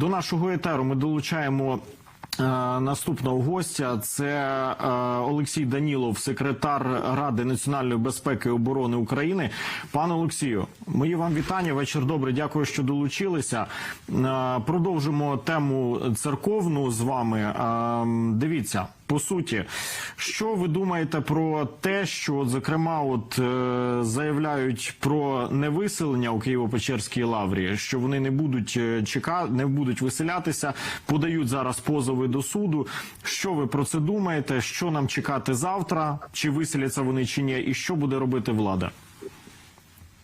До нашого етеру ми долучаємо. е, Наступного гостя це е, Олексій Данілов, секретар Ради національної безпеки і оборони України. Пане Олексію, мої вам вітання. Вечір добрий. Дякую, що долучилися. Е, Продовжимо тему церковну з вами. Дивіться. По суті, що ви думаєте про те, що, от, зокрема, от е, заявляють про невиселення у Києво-Печерській лаврі, що вони не будуть е, чека, не будуть виселятися, подають зараз позови до суду. Що ви про це думаєте? Що нам чекати завтра? Чи виселяться вони чи ні? І що буде робити влада?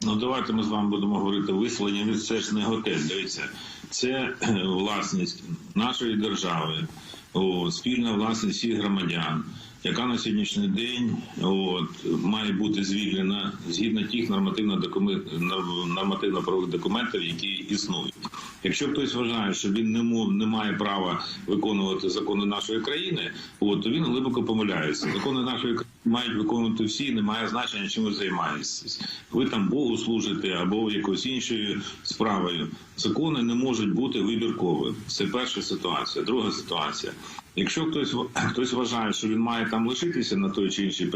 Ну, давайте ми з вами будемо говорити виселення. Це ж не готель. Дивіться, це е, власність нашої держави, о, спільна власність всіх громадян, яка на сьогоднішній день от, має бути звільнена згідно тих нормативно-правових документів, які існують. Якщо хтось вважає, що він не мов не має права виконувати закони нашої країни, от то він глибоко помиляється. Закони нашої країни мають виконувати всі, немає значення, чим ви займаєтесь. Ви там Богу служите або якоюсь іншою справою. Закони не можуть бути вибірковими. Це перша ситуація. Друга ситуація. Якщо хтось хтось вважає, що він має там лишитися на той чи інший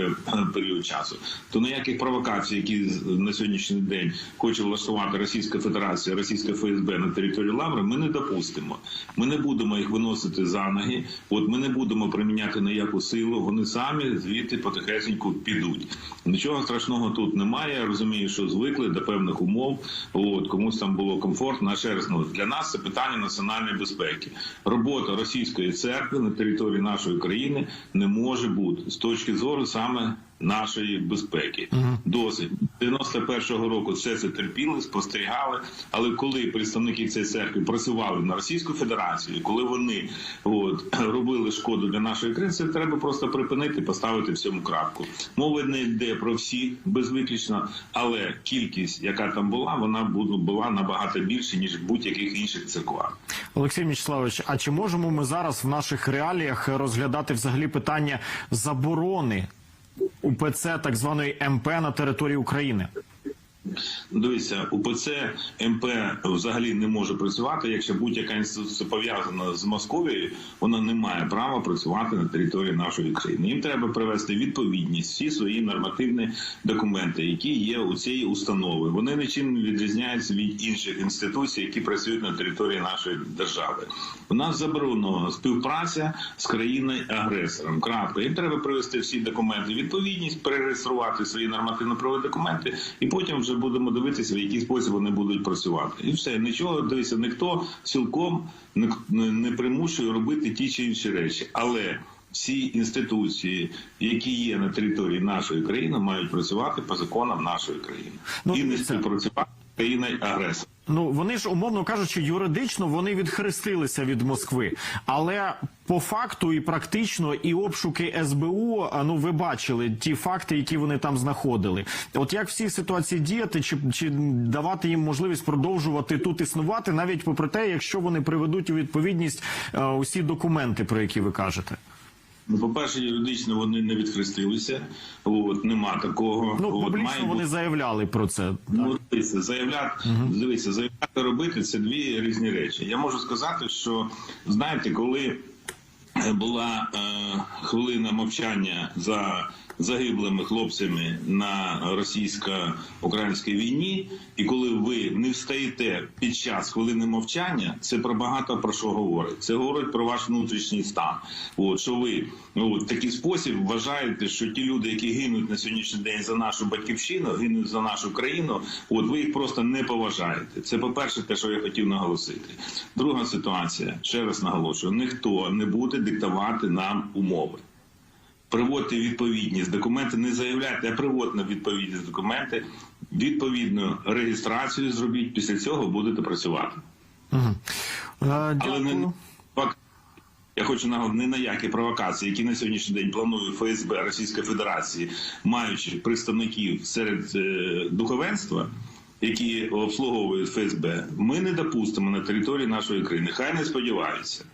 період часу, то ніяких провокацій, які на сьогоднішній день хоче влаштувати Російська Федерація, Російська ФСБ на території Лаври, ми не допустимо. Ми не будемо їх виносити за ноги. От ми не будемо приміняти ніяку силу. Вони самі звідти потихесеньку підуть. Нічого страшного тут немає. Я розумію, що звикли до певних умов. От комусь там було комфортно. Ще раз ну, для нас це питання національної безпеки. Робота російської церкви території нашої країни не може бути. З точки зору саме нашої безпеки. Досить 91-го року все це терпіли, спостерігали. Але коли представники цієї церкви працювали на Російську Федерацію, коли вони от робили шкоду для нашої країни, це треба просто припинити, поставити всьому крапку. Мова не йде про всіх безвиключно, але кількість, яка там була, вона бу- була набагато більше ніж в будь-яких інших церквах. Олексій Мічславович, а чи можемо ми зараз в наших реаліях розглядати взагалі питання заборони УПЦ так званої МП на території України? Дивіться, УПЦ МП взагалі не може працювати, якщо будь-яка інституція пов'язана з Московією, вона не має права працювати на території нашої країни. Їм треба привести відповідність всі свої нормативні документи, які є у цієї установи. Вони нічим не відрізняються від інших інституцій, які працюють на території нашої держави. У нас заборонена співпраця з країною агресором. Крапка. Їм треба привести всі документи. Відповідність, перереєструвати свої нормативно-правові документи, і потім вже будемо дивитися, в який спосіб вони будуть працювати. І все нічого дивися, ніхто цілком не, примушує робити ті чи інші речі, але. Всі інституції, які є на території нашої країни, мають працювати по законам нашої країни Ну, і не дивіться. співпрацювати країною агресором. Ну вони ж умовно кажучи, юридично вони відхрестилися від Москви, але по факту і практично і обшуки СБУ, ну ви бачили ті факти, які вони там знаходили. От як в цій ситуації діяти, чи, чи давати їм можливість продовжувати тут існувати, навіть попри те, якщо вони приведуть у відповідність е, усі документи, про які ви кажете. Ну, по-перше, юридично вони не відхрестилися. От нема такого. Ну От, публічно має вони бути- заявляли про це. Ну, дивіться, заявляти, дивіться, заявляти робити це дві різні речі. Я можу сказати, що знаєте, коли була е, хвилина мовчання за загиблими хлопцями на російсько-українській війні, і коли ви не встаєте під час хвилини мовчання, це про багато про що говорить. Це говорить про ваш внутрішній стан. От що ви ну, в такий спосіб вважаєте, що ті люди, які гинуть на сьогоднішній день за нашу батьківщину, гинуть за нашу країну, от ви їх просто не поважаєте. Це по перше, те, що я хотів наголосити. Друга ситуація, ще раз наголошую: ніхто не буде диктувати нам умови. Приводьте відповідність документи, не заявляйте, а приводьте відповідність документи, відповідну реєстрацію зробіть. Після цього будете працювати. Угу. Е, Але не. Я хочу нагадати, не на які провокації, які на сьогоднішній день планує ФСБ Російської Федерації, маючи представників серед е, духовенства, які обслуговують ФСБ, ми не допустимо на території нашої країни. Хай не сподіваються.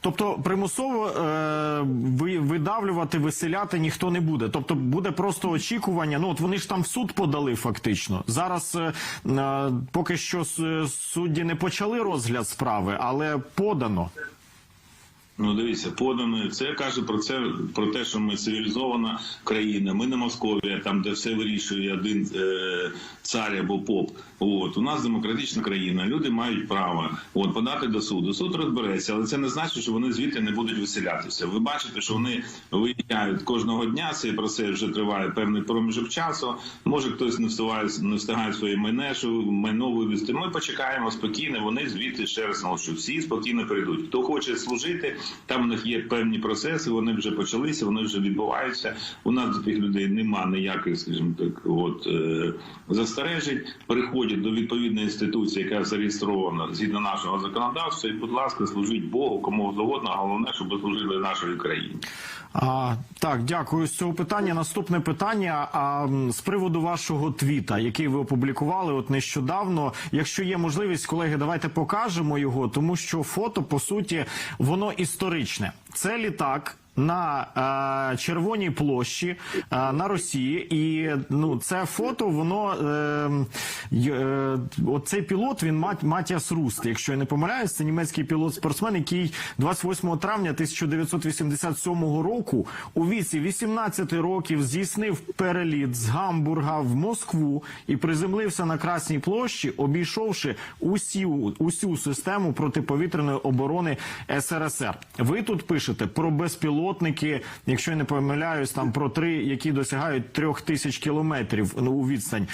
Тобто примусово е, ви- видавлювати, виселяти ніхто не буде. Тобто буде просто очікування. Ну от вони ж там в суд подали фактично. Зараз е, е, поки що с- судді не почали розгляд справи, але подано. Ну, дивіться, подано це каже про це про те, що ми цивілізована країна. Ми не Московія, там де все вирішує один е, цар або поп. От у нас демократична країна. Люди мають право от подати до суду. Суд розбереться, але це не значить, що вони звідти не будуть виселятися. Ви бачите, що вони виїжджають кожного дня. Цей процес вже триває певний проміжок часу. Може хтось не встигає не встигає своє майне, що майно вивезти. Ми почекаємо спокійно. Вони звідти ще раз наголошую, всі спокійно прийдуть. Хто хоче служити, там у них є певні процеси. Вони вже почалися, вони вже відбуваються. У нас до тих людей нема ніяких, скажімо так, от е, застережень. Переходять до відповідної інституції, яка зареєстрована згідно нашого законодавства. І, будь ласка, служіть Богу, кому завгодно. Головне, щоб служили нашій країні. А, так, дякую з цього питання. Наступне питання. А з приводу вашого твіта, який ви опублікували от нещодавно. Якщо є можливість, колеги, давайте покажемо його, тому що фото по суті воно історичне. Це літак. На е, червоній площі е, на Росії, і ну це фото, воно е, е, оцей пілот. Він Мат, Матіас Руст, якщо я не помиляюсь, це німецький пілот-спортсмен, який 28 травня 1987 року у віці 18 років здійснив переліт з Гамбурга в Москву і приземлився на Красній площі, обійшовши усі усю систему протиповітряної оборони СРСР. Ви тут пишете про безпілотники, якщо я не помиляюсь, там про три, які досягають трьох тисяч кілометрів ну, у відстань.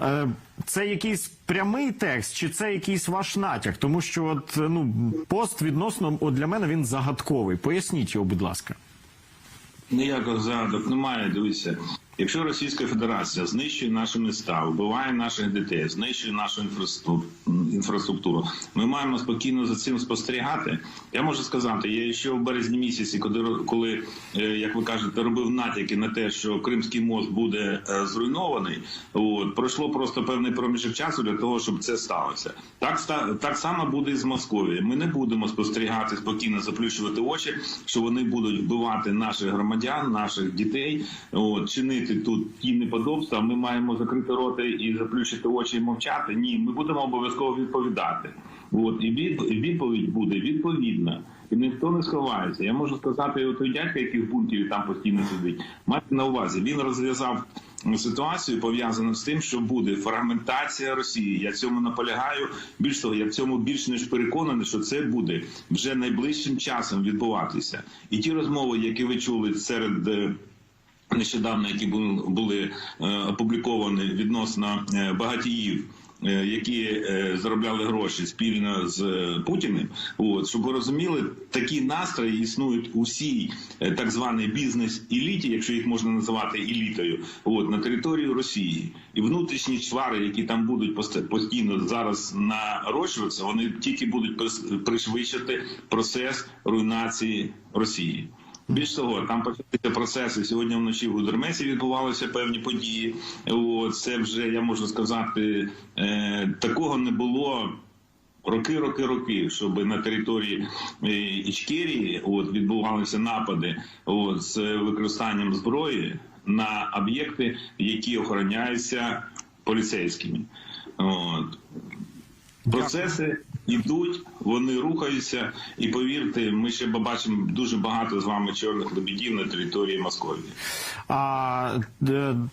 Е, Це якийсь прямий текст, чи це якийсь ваш натяк? Тому що от ну пост відносно от для мене він загадковий. Поясніть його, будь ласка. Ніякого загадок немає. Дивіться, якщо Російська Федерація знищує наші міста, вбиває наших дітей, знищує нашу інфраструктуру, ми маємо спокійно за цим спостерігати. Я можу сказати, я ще в березні місяці, коли, коли е, як ви кажете, робив натяки на те, що Кримський мост буде е, зруйнований. От пройшло просто певний проміжок часу для того, щоб це сталося. Так так само буде і з Московією. Ми не будемо спостерігати спокійно, заплющувати очі, що вони будуть вбивати наших громадян, наших дітей, от чинити тут ті неподобства. Ми маємо закрити роти і заплющити очі і мовчати. Ні, ми будемо обов'язково відповідати. От і від- і відповідь буде відповідна. І ніхто не сховається. Я можу сказати, от той дядька, який в бункері там постійно сидить, майте на увазі, він розв'язав ситуацію пов'язану з тим, що буде фрагментація Росії. Я цьому наполягаю. Більш того, я в цьому більш ніж переконаний, що це буде вже найближчим часом відбуватися. І ті розмови, які ви чули серед. Нещодавно, які були, е, опубліковані відносно е, багатіїв, е, які заробляли гроші спільно з Путіним. От щоб ви розуміли, такі настрої існують у всій е, так званій бізнес-еліті, якщо їх можна називати елітою, от на території Росії. І внутрішні чвари, які там будуть пост- постійно зараз нарощуватися, вони тільки будуть пришвидшити процес руйнації Росії. Більш того, там почалися процеси. Сьогодні вночі в Гудермесі відбувалися певні події. От, це вже я можу сказати, е, такого не було. Роки, роки, роки, щоб на території е, Ічкерії от відбувалися напади от, з використанням зброї на об'єкти, які охороняються поліцейськими. От. Процеси йдуть, вони рухаються, і повірте, ми ще побачимо дуже багато з вами чорних лебедів на території Московії. А,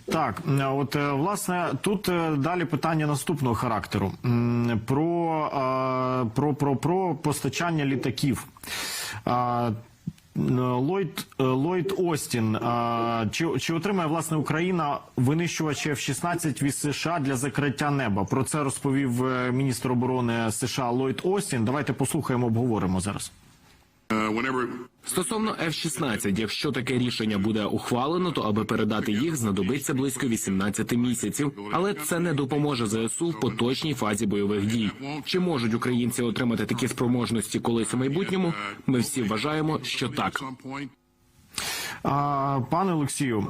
так, от е, власне тут е, далі питання наступного характеру про, про, про, про постачання літаків. А, Ллойд, е, Ллойд Остін. Чи, чи отримає власне Україна винищувачі F-16 від США для закриття неба? Про це розповів е, міністр оборони США Ллойд Остін. Давайте послухаємо, обговоримо зараз. Uh, Стосовно F-16, якщо таке рішення буде ухвалено, то аби передати їх знадобиться близько 18 місяців. Але це не допоможе ЗСУ в поточній фазі бойових дій. Чи можуть українці отримати такі спроможності колись у майбутньому? Ми всі вважаємо, що так. А, пане Олексію,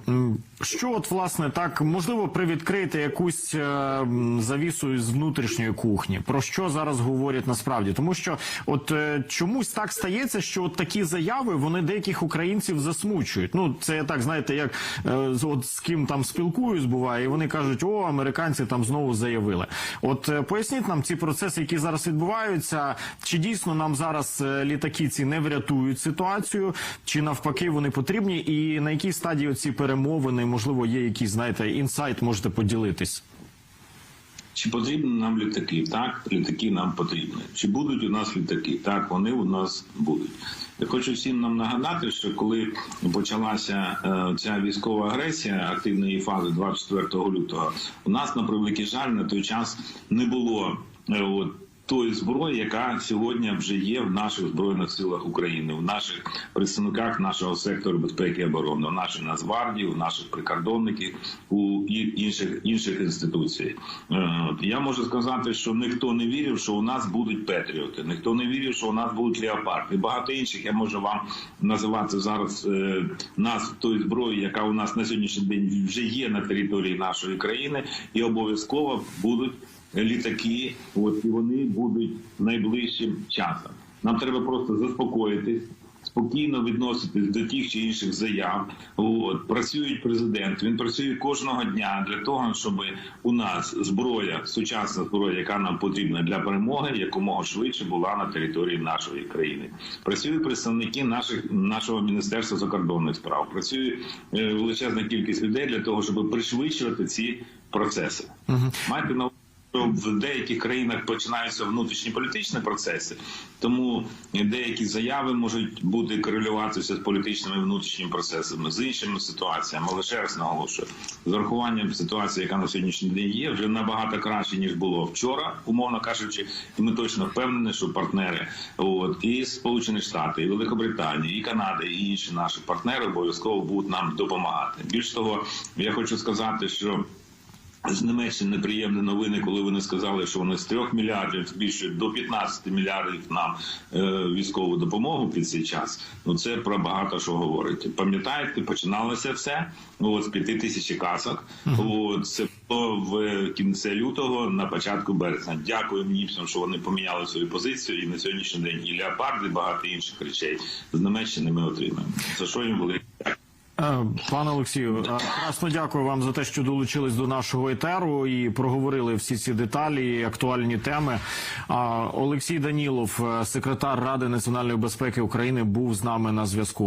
що от власне так можливо привідкрити якусь е, завісу з внутрішньої кухні? Про що зараз говорять насправді? Тому що от е, чомусь так стається, що от такі заяви вони деяких українців засмучують. Ну це я так знаєте, як е, от з ким там спілкуюсь, буває, і вони кажуть, о, американці там знову заявили. От поясніть нам ці процеси, які зараз відбуваються. Чи дійсно нам зараз літаки ці не врятують ситуацію, чи навпаки вони потрібні? І на якій стадії ці перемовини, можливо, є якийсь, знаєте, інсайт, можете поділитись? Чи потрібні нам літаки? Так, літаки нам потрібні. Чи будуть у нас літаки? Так, вони у нас будуть. Я хочу всім нам нагадати, що коли почалася е, ця військова агресія активної фази 24 лютого, у нас на превеликий жаль на той час не було е, от, тої зброї, яка сьогодні вже є в наших збройних силах України, в наших представниках нашого сектору безпеки і оборони, в нашій Нацгвардії, в наших прикордонників, у інших інших інституцій. Е. Я можу сказати, що ніхто не вірив, що у нас будуть Петріоти, ніхто не вірив, що у нас будуть Леопард і багато інших. Я можу вам називати зараз е, назв тої зброї, яка у нас на сьогоднішній день вже є на території нашої країни, і обов'язково будуть літаки, от і вони будуть найближчим часом. Нам треба просто заспокоїтись, спокійно відноситись до тих чи інших заяв. От працює президент. Він працює кожного дня для того, щоб у нас зброя, сучасна зброя, яка нам потрібна для перемоги, якомога швидше була на території нашої країни. Працюють представники наших нашого міністерства закордонних справ. Працює е, величезна кількість людей для того, щоб пришвидшувати ці процеси. Майте на в деяких країнах починаються внутрішні політичні процеси, тому деякі заяви можуть бути корелюватися з політичними внутрішніми процесами, з іншими ситуаціями. Але ще раз наголошую, з урахуванням ситуації, яка на сьогоднішній день є, вже набагато краще ніж було вчора, умовно кажучи, і ми точно впевнені, що партнери, от і Сполучені Штати, і Великобританія, і Канада, і інші наші партнери обов'язково будуть нам допомагати. Більш того, я хочу сказати, що. З Німеччини неприємні новини, коли вони сказали, що вони з 3 мільярдів збільшують до 15 мільярдів нам е, військову допомогу під цей час. Ну це про багато що говорить. Пам'ятаєте, починалося все от, з 5 тисяч касок. От, це було в кінці лютого, на початку березня. Дякую німцям, що вони поміняли свою позицію. І на сьогоднішній день і леопарди, і багато інших речей з Німеччини ми отримаємо. За що їм велике Пане Олексію, е, красно дякую вам за те, що долучились до нашого етеру і проговорили всі ці деталі, і актуальні теми. Олексій Данілов, е, секретар Ради національної безпеки України, був з нами на зв'язку.